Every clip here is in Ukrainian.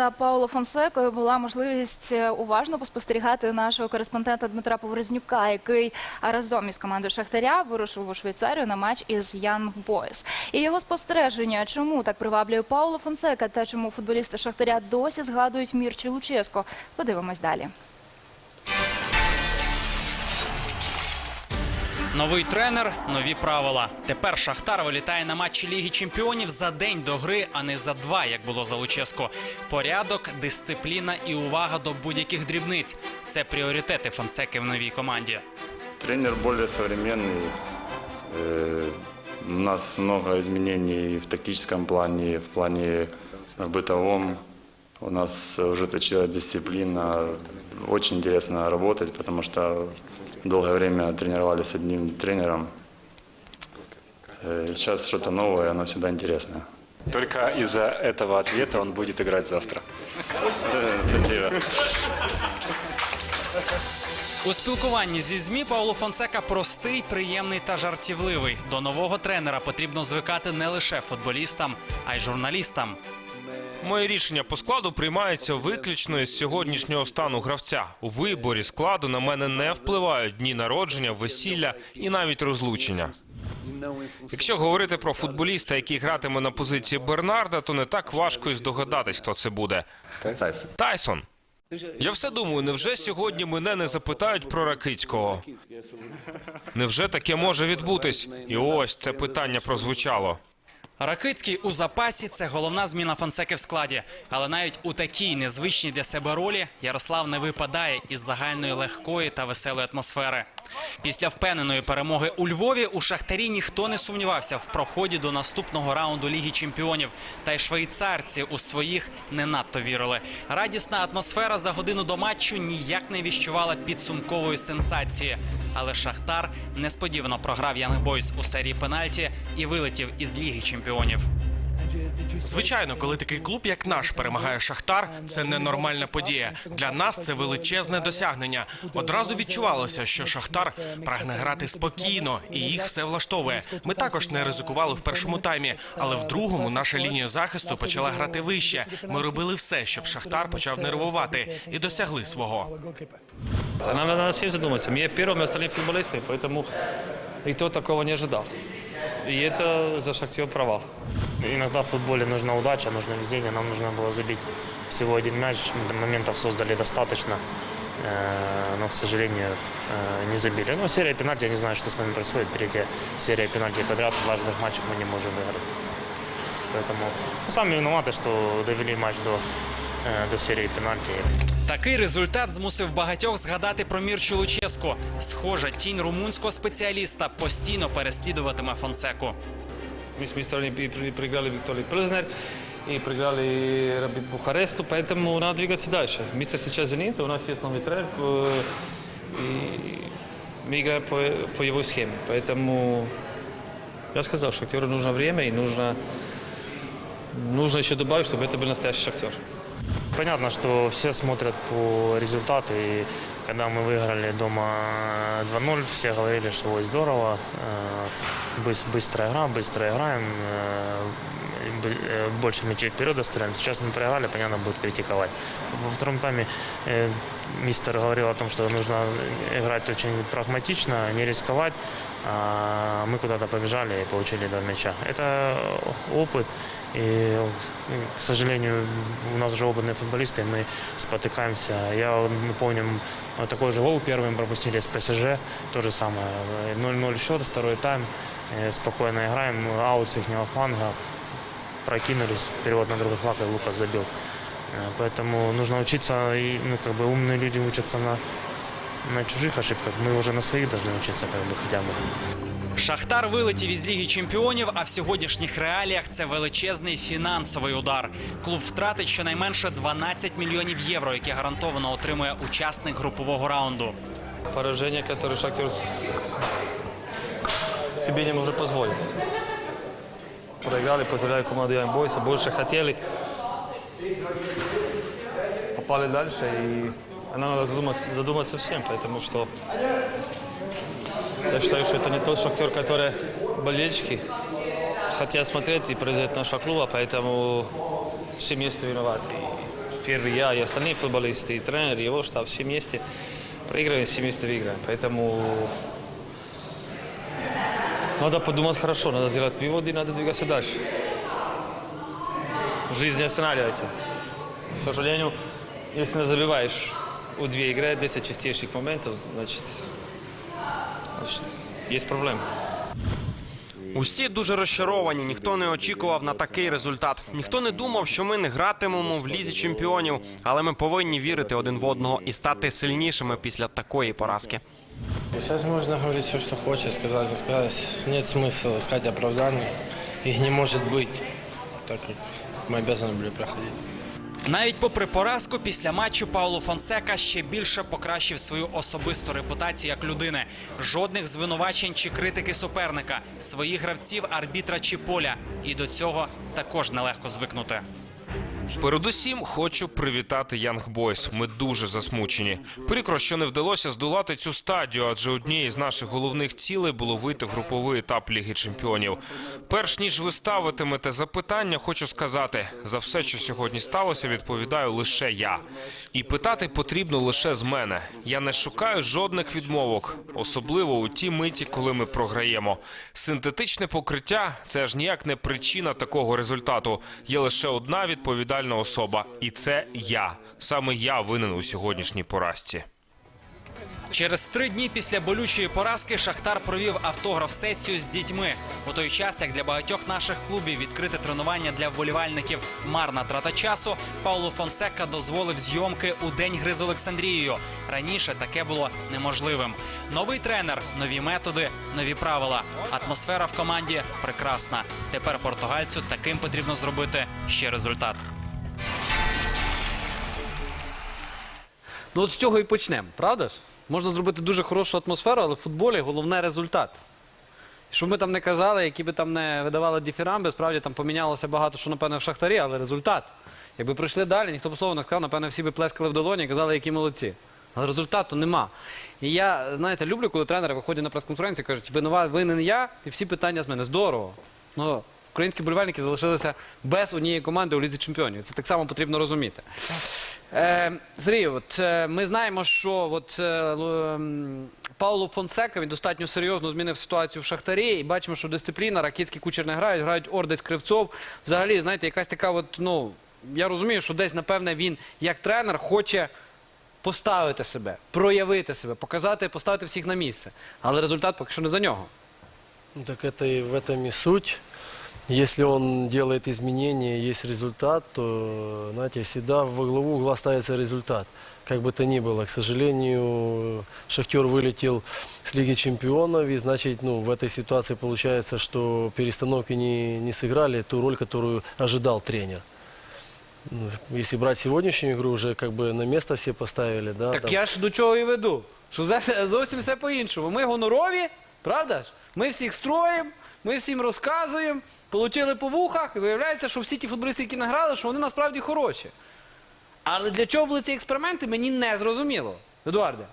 За Пауло Фонсекою була можливість е, уважно поспостерігати нашого кореспондента Дмитра Поворознюка, який разом із командою Шахтаря вирушив у Швейцарію на матч із Young Boys. І його спостереження, чому так приваблює Пауло Фонсека та чому футболісти Шахтаря досі згадують Мірчі Луческо. Подивимось далі. Новий тренер, нові правила. Тепер Шахтар вилітає на матчі Ліги Чемпіонів за день до гри, а не за два, як було за Луческо. Порядок, дисципліна і увага до будь-яких дрібниць це пріоритети Фонсеки в новій команді. Тренер более современный. Э, У нас много изменений в тактическом плане, в плане бытовом. У нас ужесточилась дисциплина. Очень интересно работать, потому что долгое время тренировались с одним тренером. Э, Сейчас что-то новое, оно всегда интересно. Только из-за этого ответа он будет играть завтра. Спасибо. У спілкуванні зі ЗМІ Пауло Фонсека простий, приємний та жартівливий. До нового тренера потрібно звикати не лише футболістам, а й журналістам. Моє рішення по складу приймається виключно із сьогоднішнього стану гравця. У виборі складу на мене не впливають дні народження, весілля і навіть розлучення. Якщо говорити про футболіста, який гратиме на позиції Бернарда, то не так важко і здогадатись, хто це буде. Тайсон. Я все думаю, невже сьогодні мене не запитають про Ракицького? Невже таке може відбутись? І ось це питання прозвучало. Ракицький у запасі це головна зміна Фонсеки в складі. Але навіть у такій незвичній для себе ролі Ярослав не випадає із загальної легкої та веселої атмосфери. Після впевненої перемоги у Львові у Шахтарі ніхто не сумнівався в проході до наступного раунду Ліги Чемпіонів. Та й швейцарці у своїх не надто вірили. Радісна атмосфера за годину до матчу ніяк не віщувала підсумкової сенсації. Але Шахтар несподівано програв Янг Бойс у серії пенальті і вилетів із Ліги Чемпіонів. Звичайно, коли такий клуб, як наш, перемагає Шахтар, це ненормальна подія. Для нас це величезне досягнення. Одразу відчувалося, що Шахтар прагне грати спокійно і їх все влаштовує. Ми також не ризикували в першому таймі, але в другому наша лінія захисту почала грати вище. Ми робили все, щоб Шахтар почав нервувати і досягли свого. Нам надо всем задуматься. Мне первым и остальные футболисты, поэтому никто такого не ожидал. И это за Шахтер провал. Иногда в футболе нужна удача, нужно везение. Нам нужно было забить всего один мяч. Моментов создали достаточно. Э, Но, к сожалению, э, не забили. Но серия пенальти, я не знаю, что с нами происходит. Третья серия пенальти подряд. В важных матчах мы не можем выиграть. Поэтому ну, сами виноваты, что довели матч до, э, до серии пенальти. Такий результат змусив багатьох згадати про Мірчу Луческу. Схожа тінь румунського спеціаліста постійно переслідуватиме Фонсеку. Мы с моей стороны при- при- проиграли Виктории Плезнер и проиграли Рабит Бухаресту, поэтому надо двигаться дальше. Мистер сейчас «Зенит», у нас есть новый тренер, э, и мы играем по, по его схеме. Поэтому я сказал, Шахтеру нужно время и нужно, нужно еще добавить, чтобы это был настоящий Шахтер. Понятно, что все смотрят по результату, и когда мы выиграли дома 2-0, все говорили, что ой, здорово, э, быс- быстрая игра, быстро играем, э, э, больше мячей вперед оставляем. Сейчас мы проиграли, понятно, будут критиковать. Во втором тайме мистер говорил о том, что нужно играть очень прагматично, не рисковать. А мы куда-то побежали и получили два мяча. Это опыт. И, к сожалению, у нас же опытные футболисты, мы спотыкаемся. Я вот помню, вот такой же гол первым пропустили с ПСЖ, то же самое. 0-0 счет, второй тайм, э, спокойно играем, аут с их фланга, прокинулись, перевод на другой флаг, и Лукас забил. Э, Поэтому нужно учиться, и, ну, как бы умные люди учатся на, на чужих ошибках, мы уже на своих должны учиться, как бы, хотя бы. Шахтар вилетів із Ліги Чемпіонів, а в сьогоднішніх реаліях це величезний фінансовий удар. Клуб втратить щонайменше 12 мільйонів євро, які гарантовано отримує учасник групового раунду. Поражение, которое Шахтер с- себе не может позволить. Проиграли, поздравляю команду Young Boys, больше хотели. Попали дальше, и нам надо задуматься, задуматься всем, потому я считаю, что это не тот Шахтер, который болельщики хотят смотреть и произойдет нашего клуба, поэтому все места виноваты. Первый я и остальные футболисты, и тренер, и его штаб, все вместе проигрываем, все вместе выиграем. Поэтому надо подумать хорошо, надо сделать выводы, надо двигаться дальше. Жизнь не останавливается. К сожалению, если не забиваешь у две игры 10 чистейших моментов, значит, значит есть проблема. Усі дуже розчаровані. Ніхто не очікував на такий результат. Ніхто не думав, що ми не гратимемо в лізі чемпіонів, але ми повинні вірити один в одного і стати сильнішими після такої поразки. Сейчас можно говорить все, что хочешь, сказать, сказать. Нет смысла искать оправданий. Их не может быть, так как мы обязаны были проходить. Навіть попри поразку, після матчу Пауло Фонсека ще більше покращив свою особисту репутацію як людини. Жодних звинувачень чи критики суперника, своїх гравців, арбітра чи поля. І до цього також нелегко звикнути. Передусім хочу привітати Янг Бойс. Ми дуже засмучені. Прикро, що не вдалося здолати цю стадію, адже однією з наших головних цілей було вийти в груповий етап Ліги Чемпіонів. Перш ніж ви ставитимете запитання, хочу сказати за все, що сьогодні сталося, відповідаю лише я. І питати потрібно лише з мене. Я не шукаю жодних відмовок, особливо у ті миті, коли ми програємо. Синтетичне покриття це ж ніяк не причина такого результату. Є лише одна відповідальна особа, і це я. Саме я винен у сьогоднішній поразці. Через три дні після болючої поразки Шахтар провів автограф-сесію з дітьми. У той час, як для багатьох наших клубів відкрите тренування для вболівальників марна трата часу, Пауло Фонсека дозволив зйомки у день гри з Олександрією. Раніше таке було неможливим. Новий тренер, нові методи, нові правила. Атмосфера в команді прекрасна. Тепер португальцю таким потрібно зробити ще результат. Ну от з цього і почнемо, правда ж? Можна зробити дуже хорошу атмосферу, але в футболі головне результат. Що ми там не казали, які би там не видавали діфірамби, справді там помінялося багато, що напевне в шахтарі, але результат. Якби пройшли далі, ніхто б слова не сказав, напевне, всі би плескали в долоні і казали, які молодці. Але результату нема. І я, знаєте, люблю, коли тренери виходять на прес-конференцію і кажуть, винува винен я, і всі питання з мене. Здорово. Ну, українські болівальники залишилися без однієї команди у лізі чемпіонів. Це так само потрібно розуміти. Е, Сергій, от е, ми знаємо, що от, е, Пауло Фонсека він достатньо серйозно змінив ситуацію в Шахтарі. І бачимо, що дисципліна, Ракітський кучер не грають, грають Ордець Кривцов. Взагалі, знаєте, якась така, от, ну, я розумію, що десь, напевне, він як тренер хоче поставити себе, проявити себе, показати, поставити всіх на місце. Але результат поки що не за нього. Ну, Так это и в этом и суть. Если он делает изменения, есть результат, то, знаете, всегда во главу угла ставится результат. Как бы то ни было, к сожалению, Шахтер вылетел с Лиги Чемпионов, и, значит, ну, в этой ситуации получается, что перестановки не, не сыграли ту роль, которую ожидал тренер. Ну, Если брать сегодняшнюю игру, уже как бы на место все поставили, да. Так там. я ж до чого і веду. Що за- зовсім все по-іншому. Ми гонорові, правда ж? Ми всіх строїмо, ми всім розказуємо, получили по вухах, і виявляється, що всі ті футболісти, які награли, що вони насправді хороші. Але для чого були ці експерименти, мені не зрозуміло. Едуарде.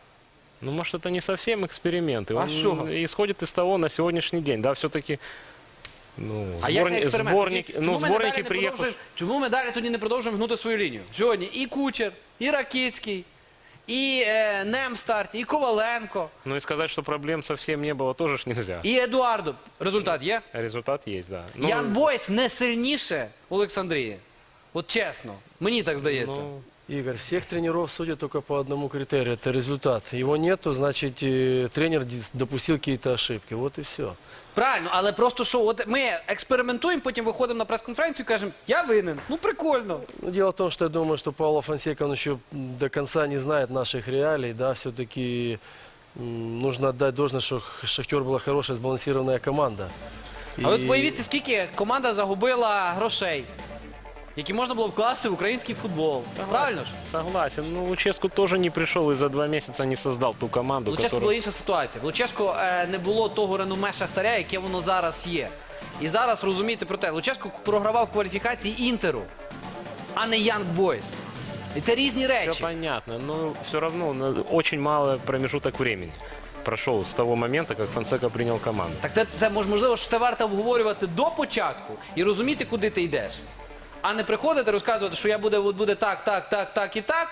Ну, может, это не совсем эксперимент. И А он шо? исходит из того на сегодняшний день. Да, все-таки ну, А як не сборни- експеримент? сборник, Тоді ну, чому ми сборники далі не приехали. продовжуємо- Чому ми далі тоді не продовжуємо гнути свою лінію? Сьогодні і Кучер, і Ракицький, і е, Немстарт, і Коваленко, Ну и сказать, что проблем совсем не было, тоже ж нельзя. і Едуардо. Результат є? Результат есть, да. Ну, Ян Бойс не сильніше Олександрії. От чесно, мені так здається. ну, Игорь, всех тренеров судят только по одному критерию, это результат. Его нету, значит, э, тренер дис- допустил какие-то ошибки. Вот и все. Правильно, але просто що, от ми експериментуємо, потім виходимо на прес-конференцію і кажемо, я винен. Ну прикольно. Ну, дело в том, что я думаю, что Павло Фонсека, он еще до конца не знает наших реалий, да, все-таки нужно отдать должное, что Х- Шахтер была хорошая, сбалансированная команда. А от И- подивіться, скільки команда загубила грошей, які можна було вкласти в український футбол. Правильно ж? согласен. Ну, Луческу тоже не пришел и за два месяца не создал ту команду, Луческу була інша ситуація. В Луческу е, не було того реноме Шахтаря, яке воно зараз є. І зараз розумієте про те, Луческу програвав кваліфікації Інтеру, а не Янг Бойс. І це різні Все речі. понятно, но все равно ну, очень мало промежуток времени прошел с того момента, как Фонсека принял команду. Так це, це можливо, що це варто обговорювати до початку і розуміти, куди ти йдеш. А не приходити розказувати, що я буде, от буде так, так, так, так і так.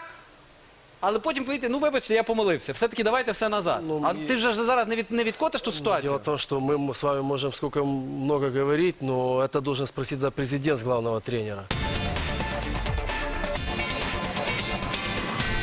Але потім повіти, ну вибачте, я помилився. Все-таки давайте все назад. Ну, а і- ти вже ж зараз не, від, не відкотиш ту ситуацію. Дело в том, что мы с вами можем сколько много говорить, но это должен спросить да, президент с главного тренера.